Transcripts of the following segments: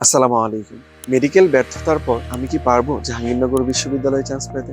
আসসালামু আলাইকুম। মেডিকেল ব্যর্থতার পর আমি কি পারব জাহাঙ্গীরনগর বিশ্ববিদ্যালয়ে চান্স পেতে?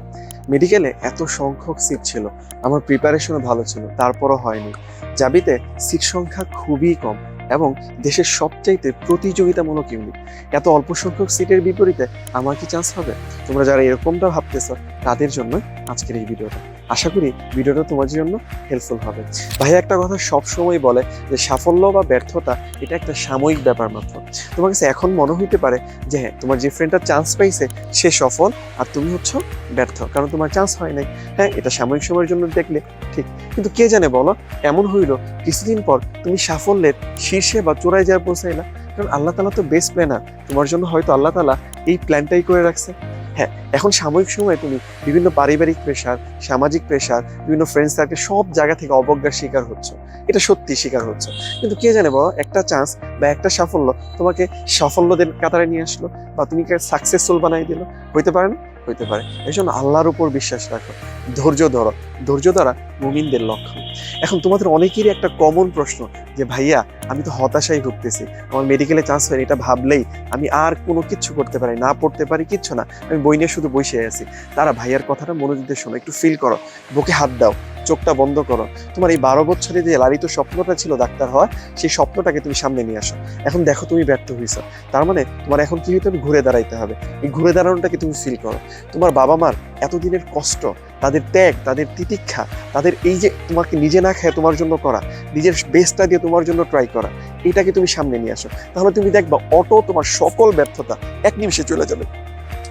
মেডিকেলে এত সংখ্যক সিট ছিল, আমার প্রিপারেশনও ভালো ছিল, তারপরও হয়নি। জাবিতে সিট সংখ্যা খুবই কম এবং দেশের সবচাইতে প্রতিযোগিতামূলক ইউনিট এত অল্প সংখ্যক সিটের বিপরীতে আমার কি চান্স হবে? তোমরা যারা এরকমটা ভাবতেছ, তাদের জন্য আজকের এই ভিডিওটা। আশা করি ভিডিওটা তোমার জন্য হেল্পফুল হবে। ভাই একটা কথা সবসময় বলে যে সাফল্য বা ব্যর্থতা এটা একটা সাময়িক ব্যাপার মাত্র। তোমার কাছে এখন মনে হইতে পারে যে হ্যাঁ তোমার যে ফ্রেন্ডটা চান্স পাইছে, সে সফল আর তুমি হচ্ছে ব্যর্থ। কারণ তোমার চান্স হয় নাই। হ্যাঁ এটা সাময়িক সময়ের জন্য দেখলে ঠিক। কিন্তু কে জানে বলো, এমন হইল কিছুদিন পর তুমি সাফল্যের শীর্ষে বা চূড়ায় যা পৌঁছাইলা। কারণ আল্লাহ তালা তো বেস্ট প্ল্যানার তোমার জন্য হয়তো আল্লাহ তালা এই প্ল্যানটাই করে রাখছে। হ্যাঁ এখন সাময়িক সময়ে তুমি বিভিন্ন পারিবারিক প্রেশার সামাজিক প্রেশার বিভিন্ন ফ্রেন্ড সার্কেল সব জায়গা থেকে অবজ্ঞার শিকার হচ্ছে। এটা সত্যি শিকার হচ্ছে। কিন্তু কে জানে বাবা, একটা চান্স বা একটা সাফল্য তোমাকে সাফল্যদের কাতারে নিয়ে আসলো বা তুমি সাকসেসফুল বানাই দিল? হইতে পারে না? হইতে পারে। এই জন্য আল্লাহর উপর বিশ্বাস রাখো। ধৈর্য ধরো। ধৈর্য দ্বারা মুমিনদের লক্ষণ। এখন তোমাদের অনেকেরই একটা কমন প্রশ্ন যে, ভাইয়া, আমি তো হতাশাই ভুগতেছি। আমার মেডিকেলে চান্স হয়নি, এটা ভাবলেই আমি আর কোনো কিচ্ছু করতে পারি না, পড়তে পারি, কিচ্ছু না। আমি বই নিয়ে শুধু বসে আছি। তারা ভাইয়ার কথাটা মনোযোগ দিয়ে শোনো একটু ফিল করো। বুকে হাত দাও, চোখটা বন্ধ করো। তোমার এই বারো বছরে যে লালিত স্বপ্নটা ছিল ডাক্তার হওয়া, সেই স্বপ্নটাকে তুমি সামনে নিয়ে আসো। এখন দেখো তুমি ব্যর্থ হয়েছ তার মানে তোমার এখন কি হবে? ঘুরে দাঁড়াইতে হবে। এই ঘুরে দাঁড়ানোটাকে তুমি ফিল করো। তোমার বাবা মার এতদিনের কষ্ট তাদের ত্যাগ, তাদের তিতিক্ষা, তাদের এই যে তোমাকে নিজে না খায় তোমার জন্য করা, নিজের বেস্টটা দিয়ে তোমার জন্য ট্রাই করা, এটাকে তুমি সামনে নিয়ে আসো। তাহলে তুমি দেখবা অটো তোমার সকল ব্যর্থতা এক নিমিষে চলে যাবে।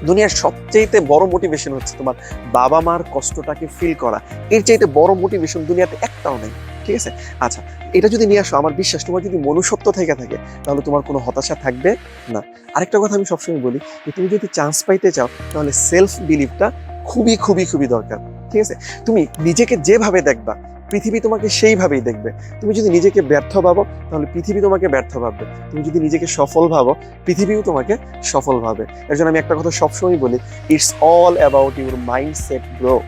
দুনিয়ার সবচেয়ে বড় মোটিভেশন হচ্ছে তোমার বাবা মার কষ্টটাকে ফিল করা। এর চাইতে বড় মোটিভেশন দুনিয়াতে একটাও নেই, ঠিক আছে? আচ্ছা এটা যদি নিয়ে আসো, আমার বিশ্বাস, তোমার যদি মনুষ্যত্ব থেকে থাকে, তাহলে তোমার কোনো হতাশা থাকবে না। আরেকটা কথা আমি সবসময় বলি, যে তুমি যদি চান্স পাইতে চাও, তাহলে সেলফ বিলিভটা খুবই খুবই খুবই দরকার। ঠিক আছে? তুমি নিজেকে যেভাবে দেখবা, পৃথিবী তোমাকে সেইভাবেই দেখবে। তুমি যদি নিজেকে ব্যর্থ ভাবো, তাহলে পৃথিবী তোমাকে ব্যর্থ ভাববে। তুমি যদি নিজেকে সফল ভাবো, পৃথিবীও তোমাকে সফল ভাবে। এর জন্য আমি একটা কথা সবসময় বলি it's all about your mindset grow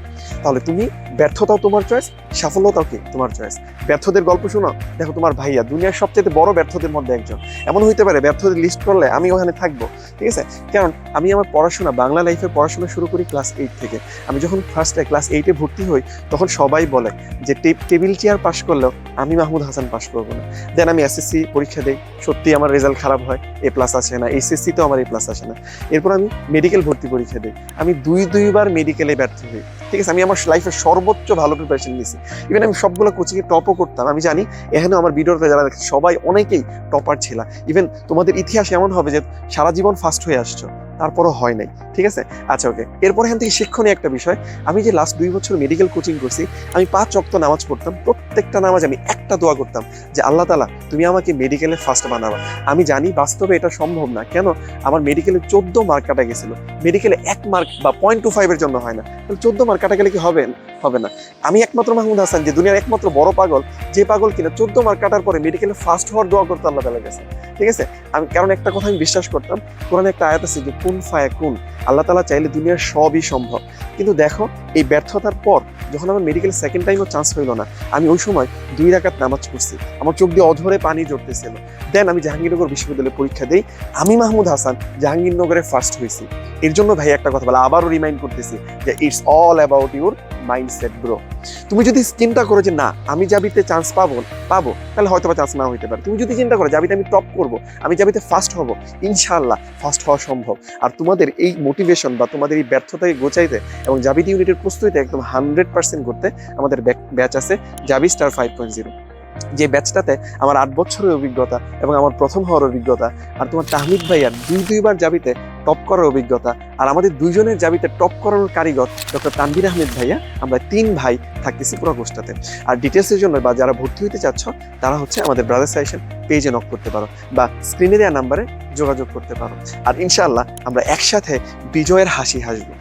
তাহলে তুমি ব্যর্থতাও তোমার চয়েস সাফল্যতাও কি তোমার চয়েস ব্যর্থদের গল্প শোনো। দেখো তোমার ভাইয়া, দুনিয়ার সবচেয়ে বড় ব্যর্থদের মধ্যে একজন। এমন হইতে পারে ব্যর্থদের লিস্ট করলে আমি ওখানে থাকব। ঠিক আছে? কারণ আমি আমার পড়াশোনা, বাংলা লাইফে পড়াশোনা শুরু করি ক্লাস এইট থেকে। আমি যখন ফার্স্টে ক্লাস এইটে ভর্তি হই, তখন সবাই বলে যে টেবিল চেয়ার পাশ করলেও আমি মাহমুদ হাসান পাশ করব না। দেন আমি এসএসসি পরীক্ষা দিই। সত্যি আমার রেজাল্ট খারাপ হয়। এ প্লাস আসে না। এইচএসসিতেও আমার এ প্লাস আসে না। এরপর আমি মেডিকেল ভর্তি পরীক্ষা দিই। আমি দুই, দুইবার মেডিকেলে ব্যর্থ হই। ঠিক আছে? আমি আমার লাইফের সর্বোচ্চ ভালো প্রিপারেশন নিয়েছি ইভেন আমি সবগুলো কোচিংয়ে টপও করতাম। আমি জানি এখানেও আমার ভিডিওতে যারা দেখছে সবাই অনেকেই টপার ছিল। ইভেন তোমাদের ইতিহাস এমন হবে যে সারা জীবন ফার্স্ট হয়ে আসছো, তারপরও হয় নাই। ঠিক আছে? আচ্ছা ওকে এরপর এখান থেকে শিক্ষণীয় একটা বিষয়। আমি যে লাস্ট দুই বছর মেডিকেল কোচিং করছি, আমি পাঁচ অক্ত নামাজ পড়তাম। প্রত্যেকটা নামাজ আমি একটা দোয়া করতাম যে, আল্লাহ তালা তুমি আমাকে মেডিকেলে ফার্স্ট বানাবা। আমি জানি বাস্তবে এটা সম্ভব না। কেন? আমার মেডিকেলে চোদ্দ মার্ক কাটা গেছিল। মেডিকেলে এক মার্ক বা পয়েন্ট টু ফাইভের জন্য হয় না। তাহলে চোদ্দ মার্ক কাটা গেলে কি হবে? হবে না। আমি একমাত্র মাহমুদ হাসান, যে দুনিয়ার একমাত্র বড় পাগল, যে পাগল কিনা চোদ্দ মার্ক কাটার পরে মেডিকেলে ফার্স্ট হওয়ার দোয়া করতে আল্লাহ তালা গেছে। ঠিক আছে? আমি কারণ একটা কথা আমি বিশ্বাস করতাম, কোরআনে একটা আয়াত আছে যে, কুন ফায়া কুন আল্লাহ তালা চাইলে দুনিয়ার সবই সম্ভব। কিন্তু দেখো এই ব্যর্থতার পর যখন আমার মেডিকেল সেকেন্ড টাইমও চান্স হইল না, আমি ওই সময় দুই রাকাত নামাজ পড়ছি। আমার চোখ দিয়ে অধরে পানি জড়তেছিল। দেন আমি জাহাঙ্গীরনগর বিশ্ববিদ্যালয়ে পরীক্ষা দিই। আমি মাহমুদ হাসান, জাহাঙ্গীরনগরে ফার্স্ট হয়েছি এর জন্য ভাই একটা কথা বলে, আবারও রিমাইন্ড করতেছি যে it's all about your mindset bro তুমি যদি চিন্তা করো যে না, আমি জাবিতে চান্স পাবো পাবো, তাহলে হয়তো বা চান্স না হইতে পারে। তুমি যদি চিন্তা করো, জাবিতে আমি টপ করব, আমি জাবিতে ফার্স্ট হব, ইনশাআল্লাহ ফার্স্ট হওয়া সম্ভব। আর তোমাদের এই মোটিভেশন বা তোমাদের এই ব্যর্থতাকে গোচাইতে এবং জাবিতে ইউনিটের প্রস্তুতিতে একদম হান্ড্রেড পার্সেন্ট করতে আমাদের ব্যাচ আছে Jabi star five point zero যে ব্যাচটাতে আমার আট বছরের অভিজ্ঞতা এবং আমার প্রথম হওয়ার অভিজ্ঞতা আর তোমার তাহমিদ ভাইয়ার দুই, দুইবার জাবিতে টপ করার অভিজ্ঞতা আর আমাদের দুইজনের জাবিতে টপ করানোর কারিগর ডক্টর তানবির আহমেদ ভাইয়া। আমরা তিন ভাই থাকতেছি পুরো গোষ্ঠটাতে। আর ডিটেলসের জন্য বা যারা ভর্তি হতে চাচ্ছ, তারা হচ্ছে আমাদের ব্রাদার সাইশন পেজে নক করতে পারো বা স্ক্রিনে দেওয়া নাম্বারে যোগাযোগ করতে পারো। আর ইনশাআল্লাহ আমরা একসাথে বিজয়ের হাসি হাসবো।